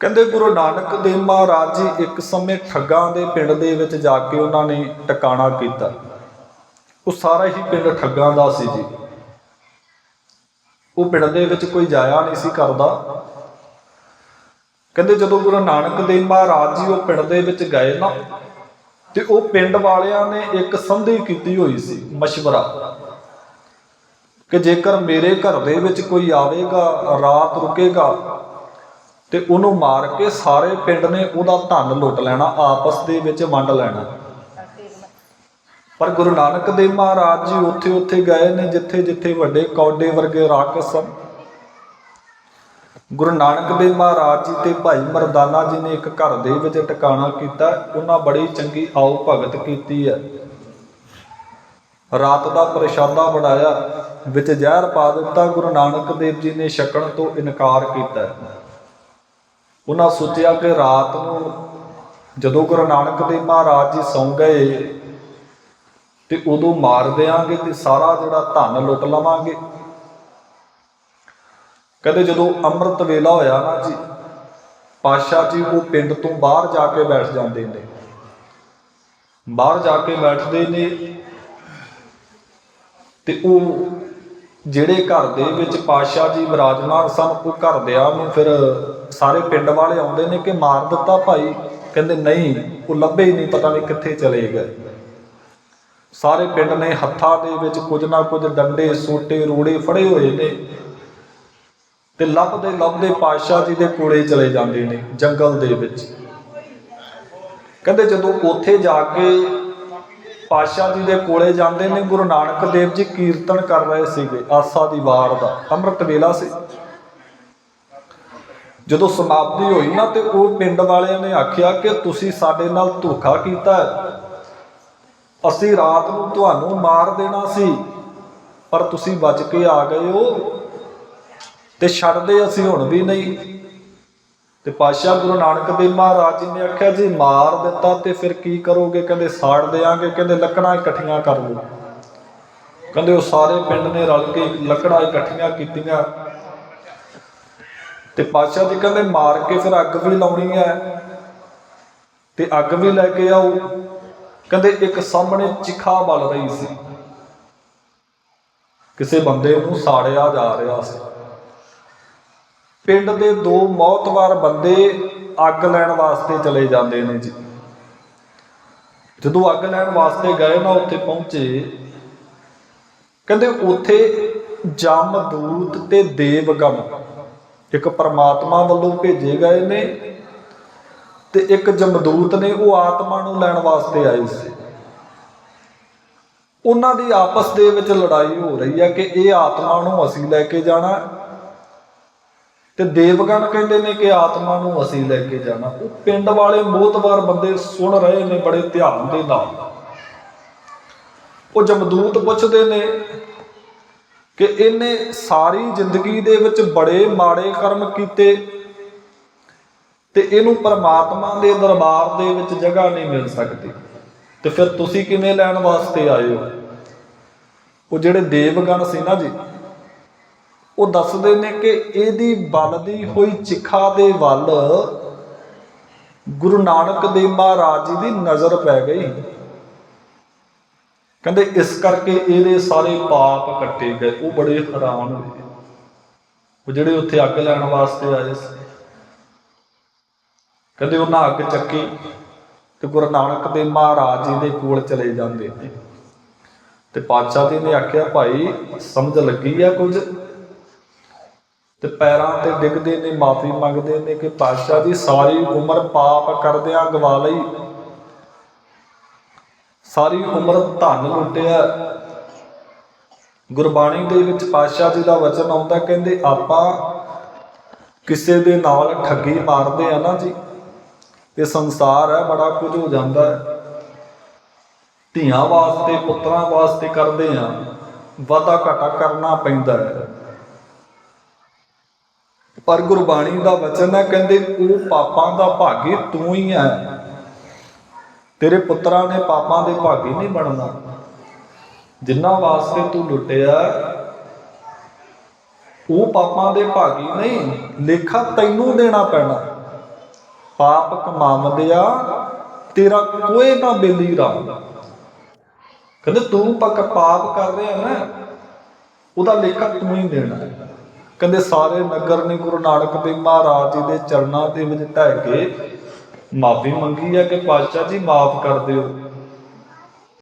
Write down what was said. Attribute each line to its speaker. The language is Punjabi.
Speaker 1: ਕਹਿੰਦੇ ਗੁਰੂ ਨਾਨਕ ਦੇਵ ਮਹਾਰਾਜ ਜੀ ਇੱਕ ਸਮੇਂ ਠੱਗਾਂ ਦੇ ਪਿੰਡ ਦੇ ਵਿੱਚ ਜਾ ਕੇ ਉਹਨਾਂ ਨੇ ਟਿਕਾਣਾ ਕੀਤਾ। ਉਹ ਸਾਰਾ ਹੀ ਪਿੰਡ ਠੱਗਾਂ ਦਾ ਸੀ ਜੀ। ਉਹ ਪਿੰਡ ਦੇ ਵਿੱਚ ਕੋਈ ਜਾਇਆ ਨਹੀਂ ਸੀ ਕਰਦਾ। ਕਹਿੰਦੇ ਜਦੋਂ ਗੁਰੂ ਨਾਨਕ ਦੇਵ ਮਹਾਰਾਜ ਜੀ ਉਹ ਪਿੰਡ ਦੇ ਵਿੱਚ ਗਏ ਨਾ, ਤੇ ਉਹ ਪਿੰਡ ਵਾਲਿਆਂ ਨੇ ਇੱਕ ਸੰਧੀ ਕੀਤੀ ਹੋਈ ਸੀ, ਮਸ਼ਵਰਾ। ਕਿ ਜੇਕਰ ਮੇਰੇ ਘਰ ਦੇ ਵਿੱਚ ਕੋਈ ਆਵੇਗਾ, ਰਾਤ ਰੁਕੇਗਾ ਤੇ ਉਹਨੂੰ ਮਾਰ ਕੇ ਸਾਰੇ ਪਿੰਡ ਨੇ ਉਹਦਾ ਧਨ ਲੁੱਟ ਲੈਣਾ, ਆਪਸ ਦੇ ਵਿੱਚ ਵੰਡ ਲੈਣਾ। ਪਰ ਗੁਰੂ ਨਾਨਕ ਦੇਵ ਮਹਾਰਾਜ ਜੀ ਉੱਥੇ ਉੱਥੇ ਗਏ ਨੇ ਜਿੱਥੇ ਜਿੱਥੇ ਵੱਡੇ ਕੌਡੇ ਵਰਗੇ ਰਾਕਸ ਸਨ ਗੁਰੂ ਨਾਨਕ ਦੇਵ ਮਹਾਰਾਜ ਜੀ ਤੇ ਭਾਈ ਮਰਦਾਨਾ ਜੀ ਨੇ ਇੱਕ ਘਰ ਦੇ ਵਿੱਚ ਟਿਕਾਣਾ ਕੀਤਾ, ਉਹਨਾਂ ਬੜੀ ਚੰਗੀ ਆਓ ਭਗਤ ਕੀਤੀ ਹੈ। ਰਾਤ ਦਾ ਪ੍ਰਸ਼ਾਦਾ ਬਣਾਇਆ ਵਿੱਚ ਜ਼ਹਿਰ ਪਾ ਦਿੱਤਾ, ਗੁਰੂ ਨਾਨਕ ਦੇਵ ਜੀ ਨੇ ਛਕਣ ਤੋਂ ਇਨਕਾਰ ਕੀਤਾ। ਉਹਨਾਂ ਸੋਚਿਆ ਕਿ ਰਾਤ ਨੂੰ ਜਦੋਂ ਗੁਰੂ ਨਾਨਕ ਦੇਵ ਮਹਾਰਾਜ ਜੀ ਸੌਂ ਗਏ ਤੇ ਉਦੋਂ ਮਾਰ ਦੇਾਂਗੇ ਤੇ ਸਾਰਾ ਜਿਹੜਾ ਧਨ ਲੁੱਟ ਲਵਾਂਗੇ। ਕਹਿੰਦੇ ਜਦੋਂ ਅੰਮ੍ਰਿਤ ਵੇਲਾ ਹੋਇਆ ਨਾ ਜੀ ਪਾਸ਼ਾ ਜੀ ਉਹ ਪਿੰਡ ਤੋਂ ਬਾਹਰ ਜਾ ਕੇ ਬੈਠ ਜਾਂਦੇ ਨੇ। ਬਾਹਰ ਜਾ ਕੇ ਬੈਠਦੇ ਨੇ ਤੇ ਉਹ ਜਿਹੜੇ ਘਰ ਦੇ ਵਿੱਚ ਪਾਸ਼ਾ ਜੀ ਵਿਰਾਜਮਾਨ ਸਨ, ਉਹ ਘਰਦਿਆਂ ਨੂੰ ਫਿਰ ਸਾਰੇ ਪਿੰਡ ਵਾਲੇ ਆਉਂਦੇ ਨੇ ਕਿ ਮਾਰ ਦਿੱਤਾ ਭਾਈ। ਕਹਿੰਦੇ ਨਹੀਂ, ਉਹ ਲੱਭੇ ਹੀ ਨਹੀਂ, ਪਤਾ ਨਹੀਂ ਕਿੱਥੇ ਚਲੇ ਗਏ। ਸਾਰੇ ਪਿੰਡ ਨੇ ਹੱਥਾਂ ਦੇ ਵਿੱਚ ਕੁਝ ਨਾ ਕੁਝ ਡੰਡੇ, ਸੋਟੇ, ਰੋੜੇ ਫੜੇ ਹੋਏ ਨੇ। ਤੇ ਲੱਭਦੇ ਲੱਭਦੇ ਪਾਤਸ਼ਾਹ ਜੀ ਦੇ ਕੋਲੇ ਚਲੇ ਜਾਂਦੇ ਨੇ ਜੰਗਲ ਦੇ ਵਿੱਚ। ਕਹਿੰਦੇ ਜਦੋਂ ਉੱਥੇ ਜਾ ਕੇ ਪਾਤਸ਼ਾਹ ਜੀ ਦੇ ਕੋਲੇ ਜਾਂਦੇ ਨੇ, ਗੁਰੂ ਨਾਨਕ ਦੇਵ ਜੀ ਕੀਰਤਨ ਕਰ ਰਹੇ ਸੀਗੇ, ਆਸਾ ਦੀ ਵਾਰ ਦਾ, ਅੰਮ੍ਰਿਤ ਵੇਲਾ ਸੀ। ਜਦੋਂ ਸਮਾਪਤੀ ਹੋਈ ਨਾ ਤੇ ਉਹ ਪਿੰਡ ਵਾਲਿਆਂ ਨੇ ਆਖਿਆ ਕਿ ਤੁਸੀਂ ਸਾਡੇ ਨਾਲ ਧੋਖਾ ਕੀਤਾ ਅਸੀਂ ਰਾਤ ਨੂੰ ਤੁਹਾਨੂੰ ਮਾਰ ਦੇਣਾ ਸੀ, ਪਰ ਤੁਸੀਂ ਬਚ ਕੇ ਆ ਗਏ ਹੋ ਤੇ ਛੱਡਦੇ ਅਸੀਂ ਹੁਣ ਵੀ ਨਹੀਂ। ਤੇ ਪਾਤਸ਼ਾਹ ਗੁਰੂ ਨਾਨਕ ਦੇਵ ਮਹਾਰਾਜ ਜੀ ਨੇ ਆਖਿਆ, ਜੀ, ਮਾਰ ਦਿੱਤਾ ਤੇ ਫਿਰ ਕੀ ਕਰੋਗੇ? ਕਹਿੰਦੇ, ਸਾੜ ਦੇਾਂਗੇ ਕਹਿੰਦੇ, ਲੱਕੜਾਂ ਇਕੱਠੀਆਂ ਕਰ ਲਓ। ਕਹਿੰਦੇ, ਉਹ ਸਾਰੇ ਪਿੰਡ ਨੇ ਰਲ ਕੇ ਲੱਕੜਾਂ ਇਕੱਠੀਆਂ ਕੀਤੀਆਂ। ਤੇ ਪਾਤਸ਼ਾਹ ਜੀ ਕਹਿੰਦੇ ਮਾਰ ਕੇ ਫਿਰ ਅੱਗ ਵੀ ਲਾਉਣੀ ਹੈ। ਤੇ ਅੱਗ ਵੀ ਲੈ ਕੇ ਆਓ। ਕਹਿੰਦੇ ਇੱਕ ਸਾਹਮਣੇ ਚਿਖਾ ਬਲ ਰਹੀ ਸੀ। ਕਿਸੇ ਬੰਦੇ ਨੂੰ ਸਾੜਿਆ ਜਾ ਰਿਹਾ ਸੀ। ਪਿੰਡ ਦੇ ਦੋ ਮੌਤਵਾਰ ਬੰਦੇ ਅੱਗ ਲੈਣ ਵਾਸਤੇ ਚਲੇ ਜਾਂਦੇ ਨੇ ਜੀ। ਜਦੋਂ ਅੱਗ ਲੈਣ ਵਾਸਤੇ ਗਏ ਨਾ ਉੱਥੇ ਪਹੁੰਚੇ, ਕਹਿੰਦੇ ਉੱਥੇ ਜਮਦੂਤ ਤੇ ਦੇਵਗਣ ਇੱਕ ਪਰਮਾਤਮਾ ਵੱਲੋਂ ਭੇਜੇ ਗਏ ਨੇ ਤੇ ਇੱਕ ਜਮਦੂਤ ਨੇ ਉਹ ਆਤਮਾ ਨੂੰ ਲੈਣ ਵਾਸਤੇ ਆਏ ਸੀ। ਉਹਨਾਂ ਦੀ ਆਪਸ ਦੇ ਵਿੱਚ ਲੜਾਈ ਹੋ ਰਹੀ ਹੈ ਕਿ ਇਹ ਆਤਮਾ ਨੂੰ ਅਸੀਂ ਲੈ ਕੇ ਜਾਣਾ। ਤੇ ਦੇਵਗਣ ਕਹਿੰਦੇ ਨੇ ਕਿ ਆਤਮਾ ਨੂੰ ਅਸੀਂ ਲੈ ਕੇ ਜਾਣਾ। ਉਹ ਪਿੰਡ ਵਾਲੇ ਮੋਤਬਾਰ ਬੰਦੇ ਸੁਣ ਰਹੇ ਨੇ ਬੜੇ ਧਿਆਨ ਦੇ ਨਾਲ। ਉਹ ਜਮਦੂਤ ਪੁੱਛਦੇ ਨੇ ਕਿ ਇਹਨੇ ਸਾਰੀ ਜ਼ਿੰਦਗੀ ਦੇ ਵਿੱਚ ਬੜੇ ਮਾੜੇ ਕਰਮ ਕੀਤੇ ਤੇ ਇਹਨੂੰ ਪਰਮਾਤਮਾ ਦੇ ਦਰਬਾਰ ਦੇ ਵਿੱਚ ਜਗ੍ਹਾ ਨਹੀਂ ਮਿਲ ਸਕਦੀ। ਤੇ ਫਿਰ ਤੁਸੀਂ ਕਿਵੇਂ ਲੈਣ ਵਾਸਤੇ ਆਏ ਹੋ? ਉਹ ਜਿਹੜੇ ਦੇਵਗਣ ਸੀ ਨਾ ਜੀ, ਉਹ ਦੱਸਦੇ ਨੇ ਕਿ ਇਹਦੀ ਬਲਦੀ ਹੋਈ ਚਿਖਾ ਦੇ ਵੱਲ ਗੁਰੂ ਨਾਨਕ ਦੇਵ ਮਹਾਰਾਜ ਜੀ ਦੀ ਨਜ਼ਰ ਪੈ ਗਈ। ਕਹਿੰਦੇ ਇਸ ਕਰਕੇ ਇਹਦੇ ਸਾਰੇ ਪਾਪ ਕੱਟੇ ਗਏ। ਉਹ ਬੜੇ ਹੈਰਾਨ ਹੋਏ। ਉਹ ਜਿਹੜੇ ਉੱਥੇ ਅੱਗ ਲੈਣ ਵਾਸਤੇ ਆਏ ਸੀ। ਕਹਿੰਦੇ ਉਹਨਾਂ ਅੱਗ ਚੱਕੀ ਤੇ ਗੁਰੂ ਨਾਨਕ ਦੇਵ ਮਹਾਰਾਜ ਜੀ ਦੇ ਕੋਲ ਚਲੇ ਜਾਂਦੇ ਨੇ। ਤੇ ਪਾਤਸ਼ਾਹ ਜੀ ਨੇ ਆਖਿਆ, ਭਾਈ, ਸਮਝ ਲੱਗੀ ਆ ਕੁਝ? ਤੇ ਪੈਰਾਂ ਤੇ ਡਿੱਗਦੇ ਨੇ, ਮਾਫੀ ਮੰਗਦੇ ਨੇ ਕਿ ਪਾਤਸ਼ਾਹ ਜੀ, ਸਾਰੀ ਉਮਰ ਪਾਪ ਕਰਦਿਆਂ ਗਵਾ ਲਈ। ਸਾਰੀ ਉਮਰ ਧਨ ਲੁੱਟਿਆ ਗੁਰਬਾਣੀ ਦੇ ਵਿੱਚ ਪਾਤਸ਼ਾਹ ਜੀ ਦਾ ਵਚਨ ਆਉਂਦਾ ਕਹਿੰਦੇ ਆਪਾਂ ਕਿਸੇ ਦੇ ਨਾਲ ਠੱਗੀ ਮਾਰਦੇ ਆ ਨਾ ਜੀ, ਇਹ ਸੰਸਾਰ ਹੈ, ਬੜਾ ਕੁਝ ਹੋ ਜਾਂਦਾ ਹੈ। ਧੀਆਂ ਵਾਸਤੇ, ਪੁੱਤਰਾਂ ਵਾਸਤੇ ਕਰਦੇ ਆ ਵਾਦਾ ਘਾਟਾ ਕਰਨਾ ਪੈਂਦਾ ਹੈ। ਪਰ ਗੁਰਬਾਣੀ ਦਾ ਵਚਨ ਹੈ, ਕਹਿੰਦੇ ਉਹ ਪਾਪਾਂ ਦਾ ਭਾਗੀ ਤੂੰ ਹੀ ਹੈ। ਤੇਰੇ ਪੁੱਤਰਾਂ ਨੇ ਪਾਪਾਂ ਦੇ ਭਾਗੀ ਨਹੀਂ ਬਣਨਾ। ਜਿੰਨਾ ਵਾਸਤੇ ਤੂੰ ਲੁੱਟਿਆ, ਉਹ ਪਾਪਾਂ ਦੇ ਭਾਗੀ ਨਹੀਂ, ਲੇਖਾ ਤੈਨੂੰ ਦੇਣਾ ਪੈਣਾ। ਪਾਪ ਕਮਾਵਦਿਆ ਤੇਰਾ ਕੋਈ ਨਾ ਬੇਲੀ ਰਾਮ ਕਹਿੰਦੇ ਤੂੰ ਪੱਕ ਪਾਪ ਕਰ ਰਿਹਾ ਨਾ, ਉਹਦਾ ਲੇਖਾ ਤੂੰ ਹੀ ਦੇਣਾ। ਕਹਿੰਦੇ ਸਾਰੇ ਨਗਰ ਨੇ ਗੁਰੂ ਨਾਨਕ ਦੇਵ ਮਹਾਰਾਜ ਜੀ ਦੇ ਚਰਨਾਂ ਦੇ ਵਿੱਚ ਢਹਿ ਕੇ ਮਾਫੀ ਮੰਗੀ ਹੈ ਕਿ ਪਾਤਸ਼ਾਹ ਜੀ ਮਾਫ ਕਰ ਦਿਓ।